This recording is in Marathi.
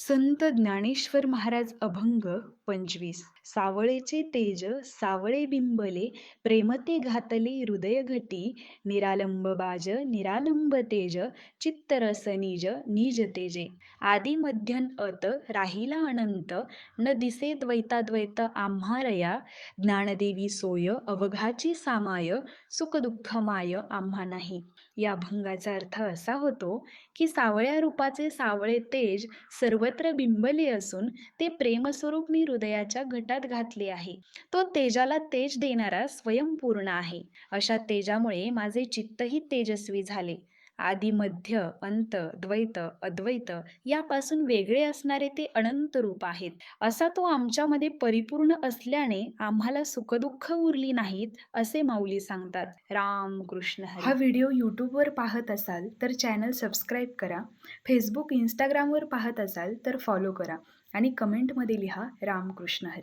संत ज्ञानेश्वर महाराज अभंग पंचवीस. सावळेचे तेज सावळे बिंबले प्रेमते घातले हृदय घटी निरालंब बाज निरालंब तेज चित्तरस निज निज तेजे. आदि मध्यन अत राहिला अनंत न दिसे द्वैताद्वैत आम्हारया ज्ञानदेवी सोय अवघाची सामाय सुखदुःखमाय माय आम्हा नाही. या अभंगाचा अर्थ असा होतो की सावळ्या रूपाचे सावळे तेज सर्व सर्वत्र बिंबले असून ते प्रेमस्वरूप मी हृदयाच्या घटात घातले आहे. तो तेजाला तेज देणारा स्वयंपूर्ण आहे. अशा तेजामुळे माझे चित्तही तेजस्वी झाले. आदी मध्य अंत द्वैत अद्वैत यापासून वेगळे असणारे ते अनंत रूप आहेत. असा तो आमच्यामध्ये परिपूर्ण असल्याने आम्हाला सुखदुःख उरली नाहीत असे माऊली सांगतात. राम कृष्ण हा व्हिडिओ यूट्यूबवर पाहत असाल तर चॅनल सबस्क्राईब करा. फेसबुक इंस्टाग्रामवर पाहत असाल तर फॉलो करा. आणि कमेंटमध्ये लिहा रामकृष्ण हरी.